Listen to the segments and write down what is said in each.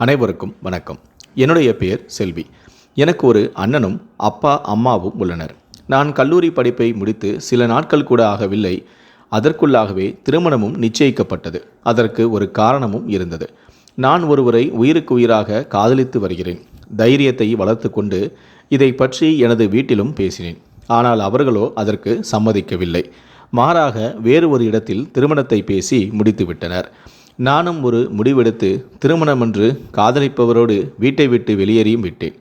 அனைவருக்கும் வணக்கம். என்னுடைய பெயர் செல்வி. எனக்கு ஒரு அண்ணனும் அப்பா அம்மாவும் உள்ளனர். நான் கல்லூரி படிப்பை முடித்து சில நாட்கள் கூட ஆகவில்லை. அதற்குள்ளாகவே திருமணமும் நிச்சயிக்கப்பட்டது. அதற்கு ஒரு காரணமும் இருந்தது. நான் ஒருவரை உயிருக்கு உயிராக காதலித்து வருகிறேன். தைரியத்தை வளர்த்து கொண்டு இதை பற்றி எனது வீட்டிலும் பேசினேன். ஆனால் அவர்களோ அதற்கு சம்மதிக்கவில்லை. மாறாக வேறு ஒரு இடத்தில் திருமணத்தை பேசி முடித்துவிட்டனர். நானும் ஒரு முடிவெடுத்து திருமணம் என்று காதலிப்பவரோடு வீட்டை விட்டு வெளியேறியும் விட்டேன்.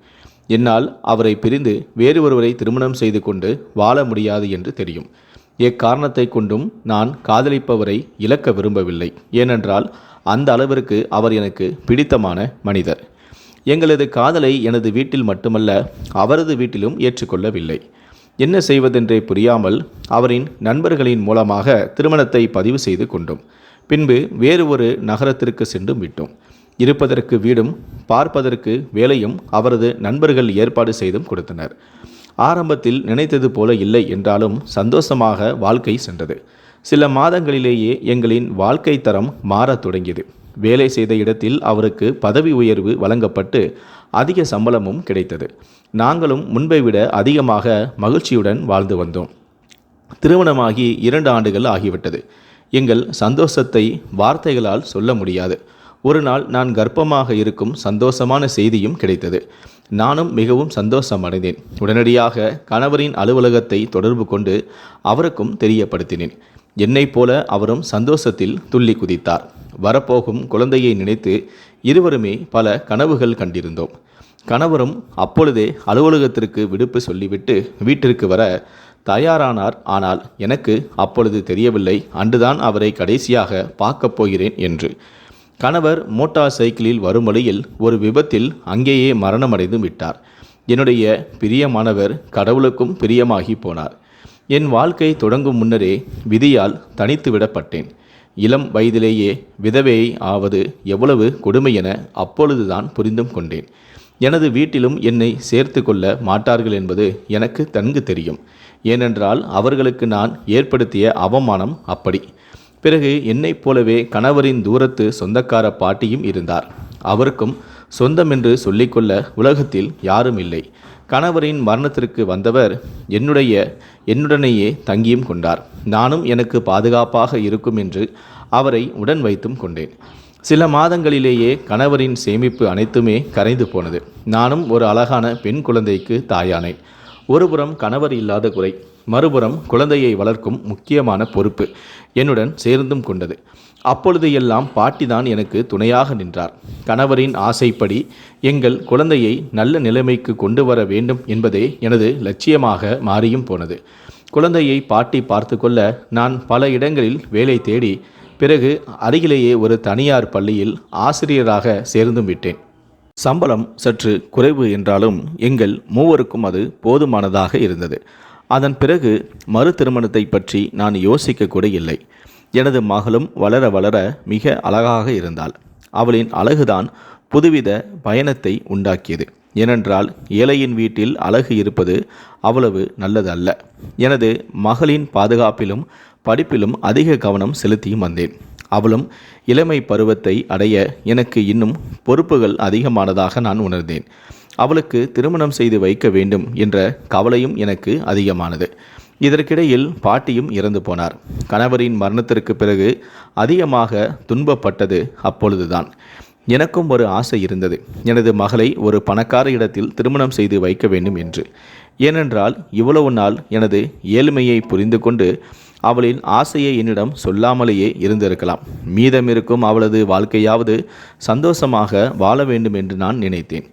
என்னால் அவரை பிரிந்து வேறு ஒருவரை திருமணம் செய்து கொண்டு வாழ முடியாது என்று தெரியும். எக்காரணத்தை கொண்டும் நான் காதலிப்பவரை இழக்க விரும்பவில்லை. ஏனென்றால் அந்த அளவிற்கு அவர் எனக்கு பிடித்தமான மனிதர். எங்களது காதலை எனது வீட்டில் மட்டுமல்ல அவரது வீட்டிலும் ஏற்றுக்கொள்ளவில்லை. என்ன செய்வதென்றே புரியாமல் அவரின் நண்பர்களின் மூலமாக திருமணத்தை பதிவு செய்து கொண்டோம். பின்பு வேறு ஒரு நகரத்திற்கு சென்று விட்டோம். இருப்பதற்கு வீடும் பார்ப்பதற்கு வேலையும் அவரது நண்பர்கள் ஏற்பாடு செய்தும் கொடுத்தனர். ஆரம்பத்தில் நினைத்தது போல இல்லை என்றாலும் சந்தோஷமாக வாழ்க்கை சென்றது. சில மாதங்களிலேயே எங்களின் வாழ்க்கை தரம் மாறத் தொடங்கியது. வேலை செய்த இடத்தில் அவருக்கு பதவி உயர்வு வழங்கப்பட்டு அதிக சம்பளமும் கிடைத்தது. நாங்களும் முன்பை விட அதிகமாக மகிழ்ச்சியுடன் வாழ்ந்து வந்தோம். திருமணமாகி இரண்டு ஆண்டுகள் ஆகிவிட்டது. எங்கள் சந்தோஷத்தை வார்த்தைகளால் சொல்ல முடியாது. ஒரு நாள் நான் கர்ப்பமாக இருக்கும் சந்தோஷமான செய்தியும் கிடைத்தது. நானும் மிகவும் சந்தோஷமடைந்தேன். உடனடியாக கணவரின் அலுவலகத்தை தொடர்பு கொண்டு அவருக்கும் தெரியப்படுத்தினேன். என்னைப் போல அவரும் சந்தோஷத்தில் துள்ளி குதித்தார். வரப்போகும் குழந்தையை நினைத்து இருவருமே பல கனவுகள் கண்டிருந்தோம். கணவரும் அப்பொழுதே அலுவலகத்திற்கு விடுப்பு சொல்லிவிட்டு வீட்டிற்கு வர தயாரானார். ஆனால் எனக்கு அப்பொழுது தெரியவில்லை. அன்றுதான் அவரை கடைசியாக பார்க்கப் போகிறேன் என்று. கணவர் மோட்டார் சைக்கிளில் வரும் வழியில் ஒரு விபத்தில் அங்கேயே மரணமடைந்து விட்டார். என்னுடைய பிரியமானவர் கடவுளுக்கும் பிரியமாகி போனார். என் வாழ்க்கை தொடங்கும் முன்னரே விதியால் தனித்து விடப்பட்டேன். இளம் வயதிலேயே விதவையை ஆவது எவ்வளவு கொடுமை என அப்பொழுதுதான் புரிந்தும் கொண்டேன். எனது வீட்டிலும் என்னை சேர்த்து கொள்ள மாட்டார்கள் என்பது எனக்கு நன்கு தெரியும். ஏனென்றால் அவர்களுக்கு நான் ஏற்படுத்திய அவமானம் அப்படி. பிறகு என்னைப் போலவே கணவரின் தூரத்து சொந்தக்கார பாட்டியும் இருந்தார். அவருக்கும் சொந்தம் என்று சொல்லிக்கொள்ள உலகத்தில் யாரும் இல்லை. கணவரின் மரணத்திற்கு வந்தவர் என்னுடைய என்னுடனேயே தங்கியும் கொண்டார். நானும் எனக்கு பாதுகாப்பாக இருக்கும் என்று அவரை உடன் வைத்தும் கொண்டேன். சில மாதங்களிலேயே கணவரின் சேமிப்பு அனைத்துமே கரைந்து போனது. நானும் ஒரு அழகான பெண் குழந்தைக்கு தாயானேன். ஒருபுறம் கணவர் இல்லாத குறை மறுபுறம் குழந்தையை வளர்க்கும் முக்கியமான பொறுப்பு என்னுடன் சேர்ந்தும் கொண்டது. அப்பொழுது எல்லாம் பாட்டிதான் எனக்கு துணையாக நின்றார். கணவரின் ஆசைப்படி எங்கள் குழந்தையை நல்ல நிலைமைக்கு கொண்டு வர வேண்டும் என்பதே எனது லட்சியமாக மாறியும் போனது. குழந்தையை பாட்டி பார்த்து கொள்ள நான் பல இடங்களில் வேலை தேடி பிறகு அருகிலேயே ஒரு தனியார் பள்ளியில் ஆசிரியராக சேர்ந்தும் விட்டேன். சம்பளம் சற்று குறைவு என்றாலும் எங்கள் மூவருக்கும் அது போதுமானதாக இருந்தது. அதன் பிறகு மறு திருமணத்தை பற்றி நான் யோசிக்க கூட இல்லை. எனது மகளும் வளர வளர மிக அழகாக இருந்தாள். அவளின் அழகுதான் புதுவித பயணத்தை உண்டாக்கியது. ஏனென்றால் ஏழையின் வீட்டில் அழகு இருப்பது அவ்வளவு நல்லதல்ல. எனது மகளின் பாதுகாப்பிலும் படிப்பிலும் அதிக கவனம் செலுத்தியும் வந்தேன். அவளும் இளமை பருவத்தை அடைய எனக்கு இன்னும் பொறுப்புகள் அதிகமானதாக நான் உணர்ந்தேன். அவளுக்கு திருமணம் செய்து வைக்க வேண்டும் என்ற கவலையும் எனக்கு அதிகமானது. இதற்கிடையில் பாட்டியும் இறந்து போனார். கணவரின் மரணத்திற்கு பிறகு அதிகமாக துன்பப்பட்டது அப்பொழுதுதான். எனக்கும் ஒரு ஆசை இருந்தது. எனது மகளை ஒரு பணக்கார இடத்தில் திருமணம் செய்து வைக்க வேண்டும் என்று. ஏனென்றால் இவ்வளவு நாள் எனது ஏழ்மையை புரிந்து கொண்டு அவளின் ஆசையை என்னிடம் சொல்லாமலேயே இருந்திருக்கலாம். மீதமிருக்கும் அவளது வாழ்க்கையாவது சந்தோஷமாக வாழ வேண்டும் என்று நான் நினைத்தேன்.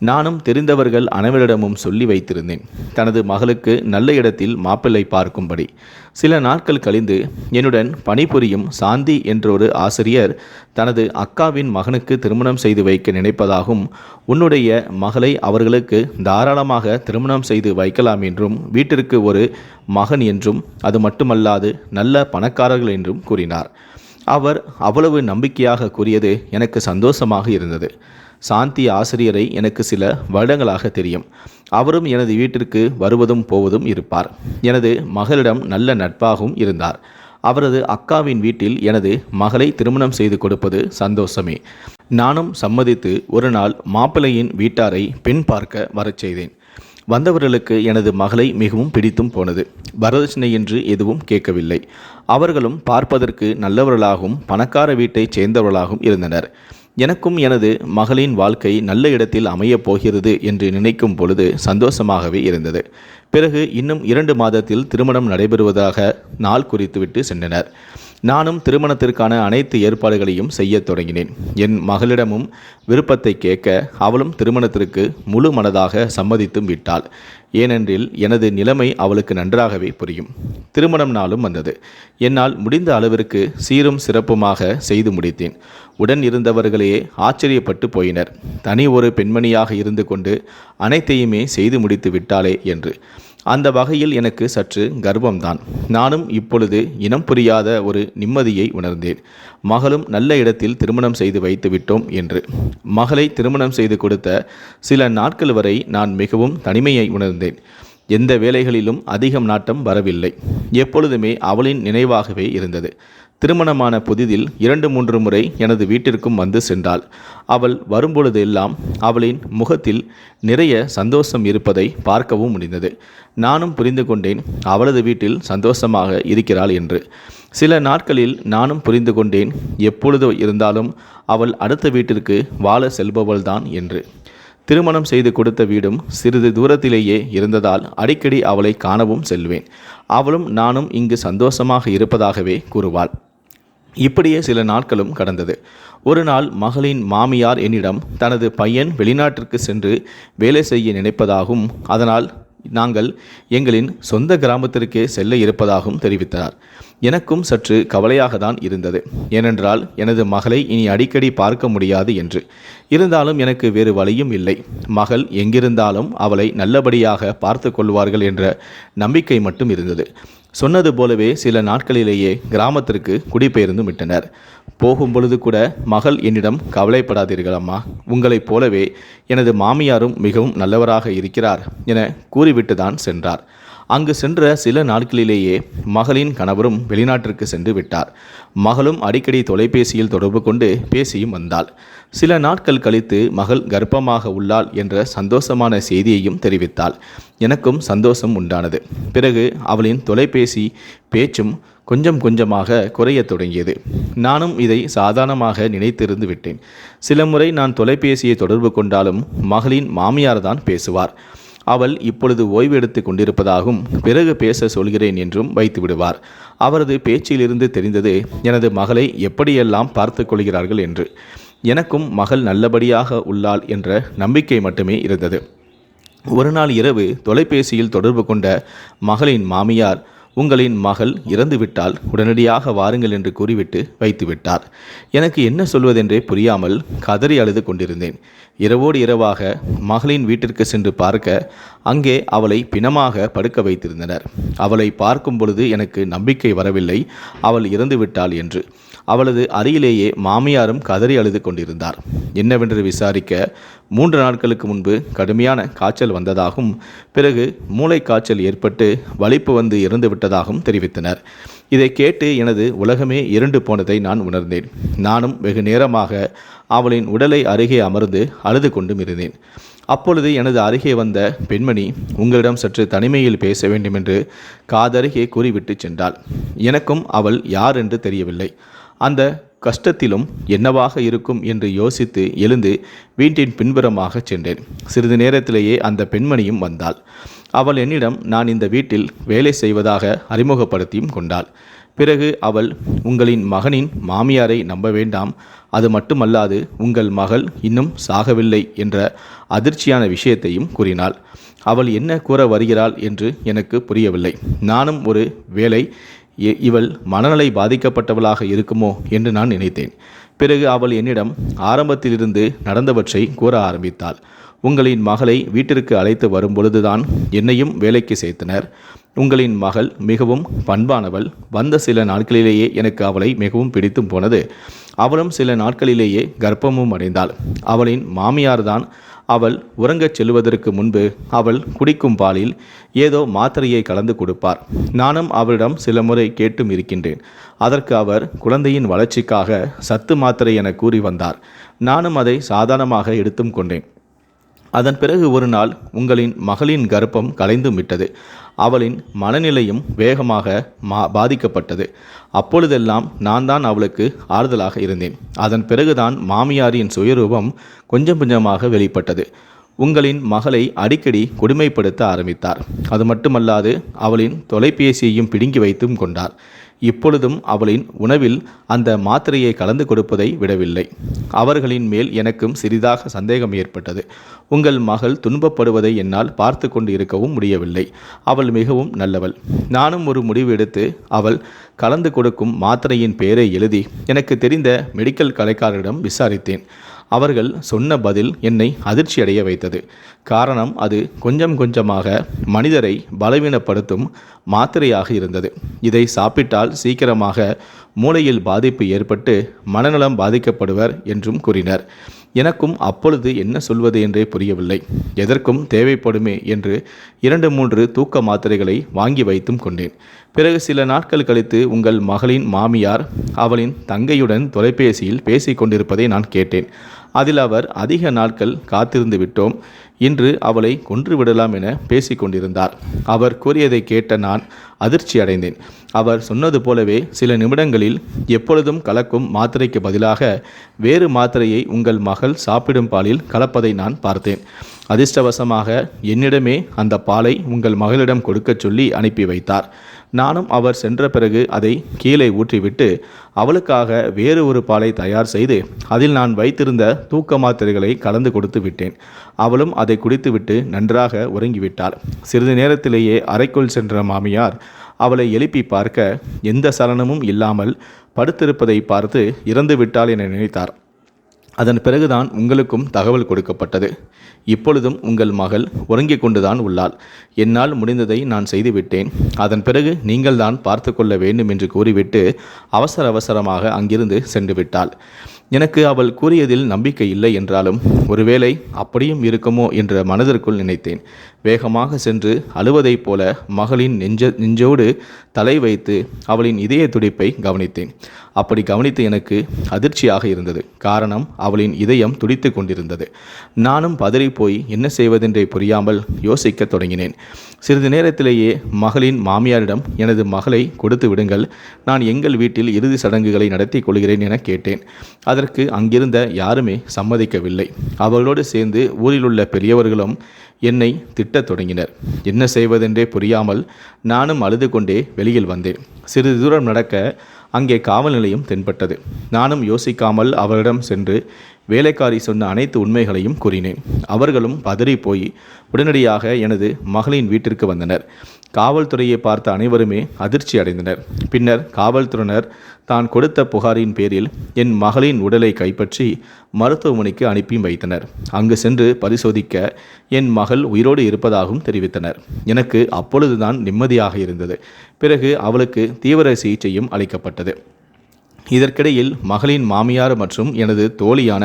நானும் தெரிந்தவர்கள் அனைவரிடமும் சொல்லி வைத்திருந்தேன். தனது மகளுக்கு நல்ல இடத்தில் மாப்பிள்ளை பார்க்கும்படி. சில நாட்கள் கழிந்து என்னுடன் பணிபுரியும் சாந்தி என்றொரு ஆசிரியர் தனது அக்காவின் மகனுக்கு திருமணம் செய்து வைக்க நினைப்பதாகவும் உன்னுடைய மகளை அவர்களுக்கு தாராளமாக திருமணம் செய்து வைக்கலாம் என்றும் வீட்டிற்கு ஒரு மகன் என்றும் அது மட்டுமல்லாது நல்ல பணக்காரர்கள் என்றும் கூறினார். அவர் அவ்வளவு நம்பிக்கையாக கூறியது எனக்கு சந்தோஷமாக இருந்தது. சாந்தி ஆசிரியரை எனக்கு சில வருடங்களாக தெரியும். அவரும் எனது வீட்டிற்கு வருவதும் போவதும் இருப்பார். எனது மகளிடம் நல்ல நட்பாகவும் இருந்தார். அவரது அக்காவின் வீட்டில் எனது மகளை திருமணம் செய்து கொடுப்பது சந்தோஷமே. நானும் சம்மதித்து ஒரு நாள் மாப்பிள்ளையின் வீட்டாரை பெண் பார்க்க வரச் செய்தேன். வந்தவர்களுக்கு எனது மகளை மிகவும் பிடித்தும் போனது. வரதட்சணை என்று எதுவும் கேட்கவில்லை. அவர்களும் பார்ப்பதற்கு நல்லவர்களாகவும் பணக்கார வீட்டைச் சேர்ந்தவர்களாகவும் இருந்தனர். எனக்கும் எனது மகளின் வாழ்க்கை நல்ல இடத்தில் அமையப் போகிறது என்று நினைக்கும் பொழுது சந்தோஷமாகவே இருந்தது. பிறகு இன்னும் இரண்டு மாதத்தில் திருமணம் நடைபெறுவதாக நாள் குறித்துவிட்டு சென்றனர். நானும் திருமணத்திற்கான அனைத்து ஏற்பாடுகளையும் செய்யத் தொடங்கினேன். என் மகளிடமும் விருப்பத்தை கேட்க அவளும் திருமணத்திற்கு முழு மனதாக சம்மதித்தும் விட்டாள். ஏனென்றில் எனது நிலைமை அவளுக்கு நன்றாகவே புரியும். திருமணம் நாளும் வந்தது. என்னால் முடிந்த அளவிற்கு சீரும் சிறப்புமாக செய்து முடித்தேன். உடன் இருந்தவர்களே ஆச்சரியப்பட்டு போயினர். தனி ஒரு பெண்மணியாக இருந்து கொண்டு அனைத்தையுமே செய்து முடித்து விட்டாளே என்று. அந்த வகையில் எனக்கு சற்று கர்வம்தான். நானும் இப்பொழுது இனம் புரியாத ஒரு நிம்மதியை உணர்ந்தேன். மகளும் நல்ல இடத்தில் திருமணம் செய்து வைத்து விட்டோம் என்று. மகளை திருமணம் செய்து கொடுத்த சில நாட்கள் வரை நான் மிகவும் தனிமையை உணர்ந்தேன். எந்த வேலைகளிலும் அதிகம் நாட்டம் வரவில்லை. எப்பொழுதுமே அவளின் நினைவாகவே இருந்தது. திருமணமான புதிதில் இரண்டு மூன்று முறை எனது வீட்டிற்கும் வந்து சென்றாள். அவள் வரும்பொழுதெல்லாம் அவளின் முகத்தில் நிறைய சந்தோஷம் இருப்பதை பார்க்கவும் முடிந்தது. நானும் புரிந்து கொண்டேன் அவளது வீட்டில் சந்தோஷமாக இருக்கிறாள் என்று. சில நாட்களில் நானும் புரிந்து கொண்டேன் எப்பொழுது இருந்தாலும் அவள் அடுத்த வீட்டிற்கு வாழ செல்பவள்தான் என்று. திருமணம் செய்து கொடுத்த வீடும் சிறிது தூரத்திலேயே இருந்ததால் அடிக்கடி அவளை காணவும் செல்வேன். அவளும் நானும் இங்கு சந்தோஷமாக இருப்பதாகவே கூறுவாள். இப்படியே சில நாட்களும் கடந்தது. ஒரு நாள் மகளின் மாமியார் என்னிடம் தனது பையன் வெளிநாட்டிற்கு சென்று வேலை செய்ய நினைப்பதாகவும் அதனால் நாங்கள் எங்களின் சொந்த கிராமத்திற்கே செல்ல இருப்பதாகவும் தெரிவித்தார். எனக்கும் சற்று கவலையாக தான் இருந்தது. ஏனென்றால் எனது மகளை இனி அடிக்கடி பார்க்க முடியாது என்று. இருந்தாலும் எனக்கு வேறு வழியும் இல்லை. மகள் எங்கிருந்தாலும் அவளை நல்லபடியாக பார்த்து கொள்வார்கள் என்ற நம்பிக்கை மட்டும் இருந்தது. சொன்னது போலவே சில நாட்களிலேயே கிராமத்திற்கு குடிபெயர்ந்து விட்டனர். போகும் பொழுது கூட மகள் என்னிடம் கவலைப்படாதீர்கள் அம்மா உங்களைப் போலவே எனது மாமியாரும் மிகவும் நல்லவராக இருக்கிறார் என கூறிவிட்டு தான் சென்றார். அங்கு சென்ற சில நாட்களிலேயே மகளின் கணவரும் வெளிநாட்டிற்கு சென்று விட்டார். மகளும் அடிக்கடி தொலைபேசியில் தொடர்பு கொண்டு பேசியும் வந்தாள். சில நாட்கள் கழித்து மகள் கர்ப்பமாக உள்ளாள் என்ற சந்தோஷமான செய்தியையும் தெரிவித்தாள். எனக்கும் சந்தோஷம் உண்டானது. பிறகு அவளின் தொலைபேசி பேச்சும் கொஞ்சம் கொஞ்சமாக குறையத் தொடங்கியது. நானும் இதை சாதாரணமாக நினைத்திருந்து விட்டேன். சில முறை நான் தொலைபேசியை தொடர்பு கொண்டாலும் மகளின் மாமியார் தான் பேசுவார். அவள் இப்பொழுது ஓய்வு எடுத்து கொண்டிருப்பதாகவும் பிறகு பேச சொல்கிறேன் என்றும் வைத்து விடுவார். அவரது பேச்சிலிருந்து தெரிந்தது எனது மகளை எப்படியெல்லாம் பார்த்து கொள்கிறார்கள் என்று. எனக்கும் மகள் நல்லபடியாக உள்ளாள் என்ற நம்பிக்கை மட்டுமே இருந்தது. ஒரு நாள் இரவு தொலைபேசியில் தொடர்பு கொண்ட மகளின் மாமியார் உங்களின் மகள் இறந்துவிட்டால் உடனடியாக வாருங்கள் என்று கூறிவிட்டு வைத்துவிட்டார். எனக்கு என்ன சொல்வதென்றே புரியாமல் கதறி அழுது கொண்டிருந்தேன். இரவோடு இரவாக மகளின் வீட்டிற்கு சென்று பார்க்க அங்கே அவளை பிணமாக படுக்க வைத்திருந்தனர். அவளை பார்க்கும் பொழுது எனக்கு நம்பிக்கை வரவில்லை. அவள் இறந்துவிட்டாள் என்று. அவளது அருகிலேயே மாமியாரும் கதறி அழுது கொண்டிருந்தார். என்னவென்று விசாரிக்க மூன்று நாட்களுக்கு முன்பு கடுமையான காய்ச்சல் வந்ததாகவும் பிறகு மூளை காய்ச்சல் ஏற்பட்டு வலிப்பு வந்து இறந்து விட்டதாகவும் தெரிவித்தனர். இதை கேட்டு எனது உலகமே இருண்டு போனதை நான் உணர்ந்தேன். நானும் வெகு நேரமாக அவளின் உடலை அருகே அமர்ந்து அழுது கொண்டும் இருந்தேன். அப்பொழுது எனது அருகே வந்த பெண்மணி உங்களிடம் சற்று தனிமையில் பேச வேண்டுமென்று காதருகே கூறிவிட்டு சென்றாள். எனக்கும் அவள் யார் என்று தெரியவில்லை. அந்த கஷ்டத்திலும் என்னவாக இருக்கும் என்று யோசித்து எழுந்து வீட்டின் பின்புறமாக சென்றேன். சிறிது நேரத்திலேயே அந்த பெண்மணியும் வந்தாள். அவள் என்னிடம் நான் இந்த வீட்டில் வேலை செய்வதாக அறிமுகப்படுத்தியும் கொண்டாள். பிறகு அவள் உங்களின் மகனின் மாமியாரை நம்ப வேண்டாம். அது மட்டுமல்லாது உங்கள் மகள் இன்னும் சாகவில்லை என்ற அதிர்ச்சியான விஷயத்தையும் கூறினாள். அவள் என்ன கூற வருகிறாள் என்று எனக்கு புரியவில்லை. நானும் ஒரு வேலை இவள் மனநலை பாதிக்கப்பட்டவளாக இருக்குமோ என்று நான் நினைத்தேன். பிறகு அவள் என்னிடம் ஆரம்பத்திலிருந்து நடந்தவற்றை கூற ஆரம்பித்தாள். உங்களின் மகளை வீட்டிற்கு அழைத்து வரும்பொழுதுதான் என்னையும் வேலைக்கு சேர்த்தனர். உங்களின் மகள் மிகவும் பண்பானவள். வந்த சில நாட்களிலேயே எனக்கு அவளை மிகவும் பிடித்தும் போனது. அவளும் சில நாட்களிலேயே கர்ப்பமும் அடைந்தாள். அவளின் மாமியார்தான் அவள் உறங்கச் செல்வதற்கு முன்பு அவள் குடிக்கும் பாலில் ஏதோ மாத்திரையை கலந்து கொடுப்பார். நானும் அவளிடம் சில முறை கேட்டும் இருக்கின்றேன். அதற்கு அவர் குழந்தையின் வளர்ச்சிக்காக சத்து மாத்திரை என கூறி வந்தார். நானும் அதை சாதாரணமாக எடுத்தும் கொண்டேன். அதன் பிறகு ஒரு நாள் உங்களின் மகளின் கர்ப்பம் கலைந்து விட்டது. அவளின் மனநிலையும் வேகமாக மா பாதிக்கப்பட்டது. அப்பொழுதெல்லாம் நான் தான் அவளுக்கு ஆறுதலாக இருந்தேன். அதன் பிறகுதான் மாமியாரின் சுயரூபம் கொஞ்சம் கொஞ்சமாக வெளிப்பட்டது. உங்களின் மகளை அடிக்கடி கொடுமைப்படுத்த ஆரம்பித்தார். அது மட்டுமல்லாது அவளின் தொலைபேசியையும் பிடுங்கி வைத்தும் கொண்டார். இப்பொழுதும் அவளின் உணவில் அந்த மாத்திரையை கலந்து கொடுப்பதை விடவில்லை. அவர்களின் மேல் எனக்கும் சிறிதாக சந்தேகம் ஏற்பட்டது. உங்கள் மகள் துன்பப்படுவதை என்னால் பார்த்து கொண்டு இருக்கவும் முடியவில்லை. அவள் மிகவும் நல்லவள். நானும் ஒரு முடிவு எடுத்து அவள் கலந்து கொடுக்கும் மாத்திரையின் பெயரை எழுதி எனக்கு தெரிந்த மெடிக்கல் கலைக்காரரிடம் விசாரித்தேன். அவர்கள் சொன்ன பதில் என்னை அதிர்ச்சியடைய வைத்தது. காரணம் அது கொஞ்சம் கொஞ்சமாக மனிதரை பலவீனப்படுத்தும் மாத்திரையாக இருந்தது. இதை சாப்பிட்டால் சீக்கிரமாக மூளையில் பாதிப்பு ஏற்பட்டு மனநலம் பாதிக்கப்படுவர் என்றும் கூறினர். எனக்கும் அப்பொழுது என்ன சொல்வது என்றே புரியவில்லை. எதற்கும் தேவைப்படுமே என்று இரண்டு மூன்று தூக்க மாத்திரைகளை வாங்கி வைத்தும் கொண்டேன். பிறகு சில நாட்கள் கழித்து உங்கள் மகளின் மாமியார் அவளின் தங்கையுடன் தொலைபேசியில் பேசிக் கொண்டிருப்பதை நான் கேட்டேன். அதில் அவர் அதிக நாட்கள் காத்திருந்து விட்டோம். இன்று அவளை கொன்று விடலாம் என பேசிக் கொண்டிருந்தார். அவர் கூறியதை கேட்ட நான் அதிர்ச்சி அடைந்தேன். அவர் சொன்னது போலவே சில நிமிடங்களில் எப்பொழுதும் கலக்கும் மாத்திரைக்கு பதிலாக வேறு மாத்திரையை உங்கள் மகள் சாப்பிடும் பாலில் கலப்பதை நான் பார்த்தேன். அதிர்ஷ்டவசமாக என்னிடமே அந்த பாலை உங்கள் மகளிடம் கொடுக்கச் சொல்லி அனுப்பி வைத்தார். நானும் அவர் சென்ற பிறகு அதை கீழே ஊற்றிவிட்டு அவளுக்காக வேறு ஒரு பாலை தயார் செய்து அதில் நான் வைத்திருந்த தூக்க மாத்திரைகளை கலந்து கொடுத்து விட்டேன். அவளும் அதை குடித்துவிட்டு நன்றாக உறங்கிவிட்டாள். சிறிது நேரத்திலேயே அறைக்குள் சென்ற மாமியார் அவளை எழுப்பி பார்க்க எந்த சலனமும் இல்லாமல் படுத்திருப்பதை பார்த்து இறந்து விட்டாள் என நினைத்தார். அதன் பிறகுதான் உங்களுக்கும் தகவல் கொடுக்கப்பட்டது. இப்பொழுதும் உங்கள் மகள் உறங்கிக் கொண்டுதான் உள்ளாள். என்னால் முடிந்ததை நான் செய்துவிட்டேன். அதன் பிறகு நீங்கள்தான் பார்த்து கொள்ள வேண்டும் என்று கூறிவிட்டு அவசர அவசரமாக அங்கிருந்து சென்று விட்டாள். எனக்கு அவள் கூறியதில் நம்பிக்கை இல்லை என்றாலும் ஒருவேளை அப்படியும் இருக்குமோ என்ற மனதிற்குள் நினைத்தேன். வேகமாக சென்று அழுவதைப் போல மகளின் நெஞ்ச நெஞ்சோடு தலை வைத்து அவளின் இதய துடிப்பை கவனித்தேன். அப்படி கவனித்து எனக்கு அதிர்ச்சியாக இருந்தது. காரணம் அவளின் இதயம் துடித்து கொண்டிருந்தது. நானும் பதறிப்போய் என்ன செய்வதென்றே புரியாமல் யோசிக்கத் தொடங்கினேன். சிறிது நேரத்திலேயே மகளின் மாமியாரிடம் எனது மகளை கொடுத்து விடுங்கள். நான் எங்கள் வீட்டில் இறுதி சடங்குகளை நடத்தி கொள்கிறேன் என கேட்டேன். அதற்கு அங்கிருந்த யாருமே சம்மதிக்கவில்லை. அவர்களோடு சேர்ந்து ஊரில் உள்ள பெரியவர்களும் என்னை திட்டத் தொடங்கினர். என்ன செய்வதென்றே புரியாமல் நானும் அழுது கொண்டே வெளியில் வந்தேன். சிறிது தூரம் நடக்க அங்கே காவல் நிலையம் தென்பட்டது. நானும் யோசிக்காமல் அவரிடம் சென்று வேலைக்காரி சொன்ன அனைத்து உண்மைகளையும் கூறினேன். அவர்களும் பதறி போய் உடனடியாக எனது மகளின் வீட்டிற்கு வந்தனர். காவல்துறையை பார்த்த அனைவருமே அதிர்ச்சி அடைந்தனர். பின்னர் காவல்துறையினர் தான் கொடுத்த புகாரின் பேரில் என் மகளின் உடலை கைப்பற்றி மருத்துவமனைக்கு அனுப்பி வைத்தனர். அங்கு சென்று பரிசோதிக்க என் மகள் உயிரோடு இருப்பதாகவும் தெரிவித்தனர். எனக்கு அப்பொழுதுதான் நிம்மதியாக இருந்தது. பிறகு அவளுக்கு தீவிர சிகிச்சையும் அளிக்கப்பட்டது. இதற்கிடையில் மகளின் மாமியார் மற்றும் எனது தோழியான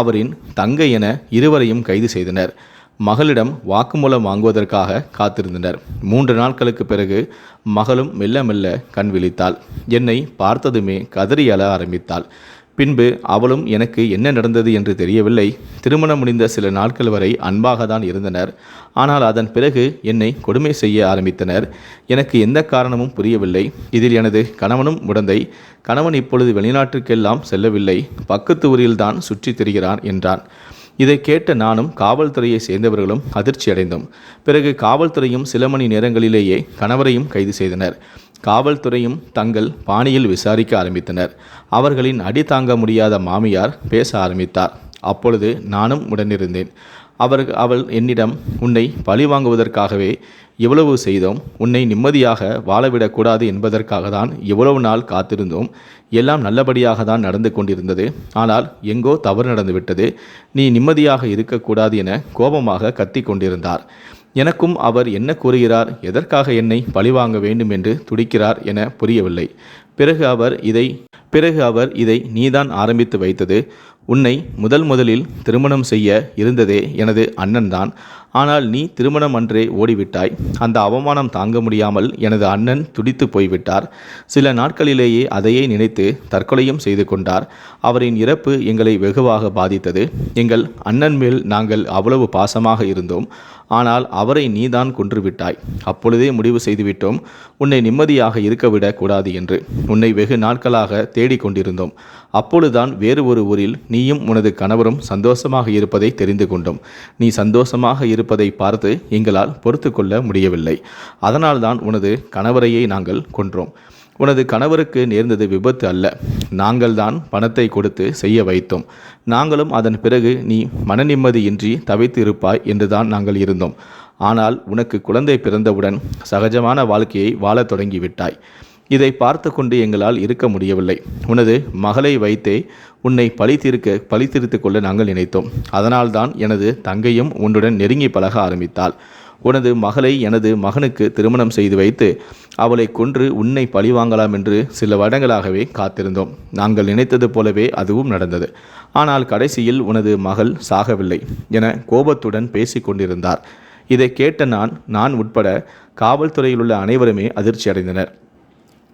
அவரின் தங்கை என இருவரையும் கைது செய்தனர். மகளிடம் வாக்குமூலம் வாங்குவதற்காக காத்திருந்தனர். மூன்று நாட்களுக்கு பிறகு மகளும் மெல்ல மெல்ல கண் விழித்தாள். என்னை பார்த்ததுமே கதறி அழ ஆரம்பித்தாள். பின்பு அவளும் எனக்கு என்ன நடந்தது என்று தெரியவில்லை. திருமணம் முடிந்த சில நாட்கள் வரை அன்பாக தான் இருந்தனர். ஆனால் அதன் பிறகு என்னை கொடுமை செய்ய ஆரம்பித்தனர். எனக்கு எந்த காரணமும் புரியவில்லை. இதில் எனது கணவனும் உடந்தை. கணவன் இப்பொழுது வெளிநாட்டுக்கெல்லாம் செல்லவில்லை. பக்கத்து ஊரில்தான் சுற்றித் திரிகிறான் என்றான். இதை கேட்ட நானும் காவல்துறையை சேர்ந்தவர்களும் அதிர்ச்சி அடைந்தோம். பிறகு காவல்துறையும் சில மணி நேரங்களிலேயே கணவரையும் கைது செய்தனர். காவல்துறையும் தங்கள் பாணியில் விசாரிக்க ஆரம்பித்தனர். அவர்களின் அடி தாங்க முடியாத மாமியார் பேச ஆரம்பித்தார். அப்பொழுது நானும் உடனிருந்தேன். அவர் அவள் என்னிடம் உன்னை பழி வாங்குவதற்காகவே இவ்வளவு செய்தோம். உன்னை நிம்மதியாக வாழவிடக்கூடாது என்பதற்காக தான் இவ்வளவு நாள் காத்திருந்தோம். எல்லாம் நல்லபடியாக தான் நடந்து கொண்டிருந்தது. ஆனால் எங்கோ தவறு நடந்துவிட்டது நீ நிம்மதியாக இருக்கக்கூடாது என கோபமாக கத்தி கொண்டிருந்தார். எனக்கும் அவர் என்ன கூறுகிறார்? எதற்காக என்னை பழிவாங்க வேண்டும் என்று துடிக்கிறார் என புரியவில்லை. பிறகு அவர் இதை பிறகு அவர் இதை நீதான் ஆரம்பித்து வைத்தது. உன்னை முதல் முதலில் திருமணம் செய்ய இருந்ததே எனது அண்ணன்தான் ஆனால் நீ திருமணம் அன்றே ஓடிவிட்டாய். அந்த அவமானம் தாங்க முடியாமல் எனது அண்ணன் துடித்து போய்விட்டார். சில நாட்களிலேயே அதையே நினைத்து தற்கொலையும் செய்து கொண்டார். அவரின் இறப்பு எங்களை வெகுவாக பாதித்தது. எங்கள் அண்ணன் மேல் நாங்கள் அவ்வளவு பாசமாக இருந்தோம். ஆனால் அவரை நீதான் கொன்றுவிட்டாய் அப்பொழுதே முடிவு செய்துவிட்டோம். உன்னை நிம்மதியாக இருக்கவிடக் கூடாது என்று. உன்னை வெகு நாட்களாக தேடிக் கொண்டிருந்தோம் அப்பொழுதுதான் வேறு ஒரு ஊரில் நீயும் உனது கணவரும் சந்தோஷமாக இருப்பதை தெரிந்து கொண்டோம். நீ சந்தோஷமாக இருப்பதை பார்த்து எங்களால் பொறுத்து கொள்ள முடியவில்லை. அதனால்தான் உனது கணவரையே நாங்கள் கொன்றோம். உனது கணவருக்கு நேர்ந்தது விபத்து அல்ல. நாங்கள்தான் பணத்தை கொடுத்து செய்ய வைத்தோம். நாங்களும் அதன் பிறகு நீ மன நிம்மதியின்றி தவித்து இருப்பாய் என்றுதான் நாங்கள் இருந்தோம். ஆனால் உனக்கு குழந்தை பிறந்தவுடன் சகஜமான வாழ்க்கையை வாழத் தொடங்கிவிட்டாய். இதை பார்த்து கொண்டு எங்களால் இருக்க முடியவில்லை. உனது மகளை வைத்தே உன்னை பழி தீர்க்க பழி தீர்த்து கொள்ள நாங்கள் நினைத்தோம். அதனால்தான் எனது தங்கையும் உன்னுடன் நெருங்கி பழக ஆரம்பித்தாள். உனது மகளை எனது மகனுக்கு திருமணம் செய்து வைத்து அவளை கொன்று உன்னை பழிவாங்கலாம் என்று சில வருடங்களாகவே காத்திருந்தோம். நாங்கள் நினைத்தது போலவே அதுவும் நடந்தது. ஆனால் கடைசியில் உனது மகள் சாகவில்லை என கோபத்துடன் பேசிக்கொண்டிருந்தார் இதை கேட்ட நான் நான் உட்பட காவல்துறையில் உள்ள அனைவருமே அதிர்ச்சி அடைந்தனர்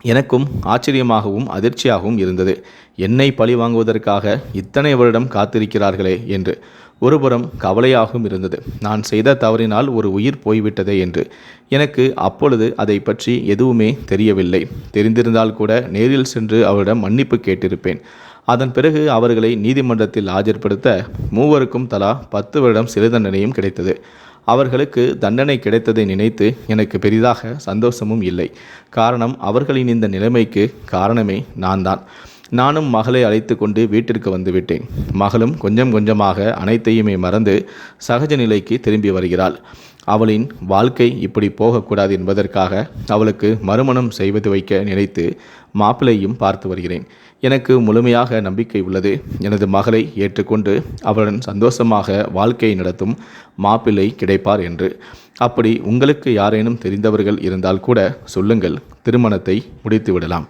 எனக்கும் ஆச்சரியமாகவும் அதிர்ச்சியாகவும் இருந்தது. என்னை பழி வாங்குவதற்காக இத்தனை வருடம் காத்திருக்கிறார்களே என்று. ஒருபுறம் கவலையாகவும் இருந்தது. நான் செய்த தவறினால் ஒரு உயிர் போய்விட்டதே என்று. எனக்கு அப்பொழுது அதை பற்றி எதுவுமே தெரியவில்லை. தெரிந்திருந்தால் கூட நேரில் சென்று அவரிடம் மன்னிப்பு கேட்டிருப்பேன். அதன் பிறகு அவர்களை நீதிமன்றத்தில் ஆஜர்படுத்த மூவருக்கும் தலா பத்து வருடம் சிறை தண்டனையும் கிடைத்தது. அவர்களுக்கு தண்டனை கிடைத்ததை நினைத்து எனக்கு பெரிதாக சந்தோஷமும் இல்லை. காரணம் அவர்களின் இந்த நிலைமைக்கு காரணமே நான் தான் நானும் மகளை அழைத்து கொண்டு வீட்டிற்கு வந்துவிட்டேன் மகளும் கொஞ்சம் கொஞ்சமாக அனைத்தையுமே மறந்து சகஜ நிலைக்கு திரும்பி வருகிறாள். அவளின் வாழ்க்கை இப்படி போகக்கூடாது என்பதற்காக அவளுக்கு மறுமணம் செய்வது வைக்க நினைத்து மாப்பிள்ளையும் பார்த்து வருகிறேன். எனக்கு முழுமையாக நம்பிக்கை உள்ளது. எனது மகளை ஏற்றுக்கொண்டு அவளுடன் சந்தோஷமாக வாழ்க்கையை நடத்தும் மாப்பிள்ளை கிடைப்பார் என்று. அப்படி உங்களுக்கு யாரேனும் தெரிந்தவர்கள் இருந்தால் கூட சொல்லுங்கள். திருமணத்தை முடித்து விடலாம்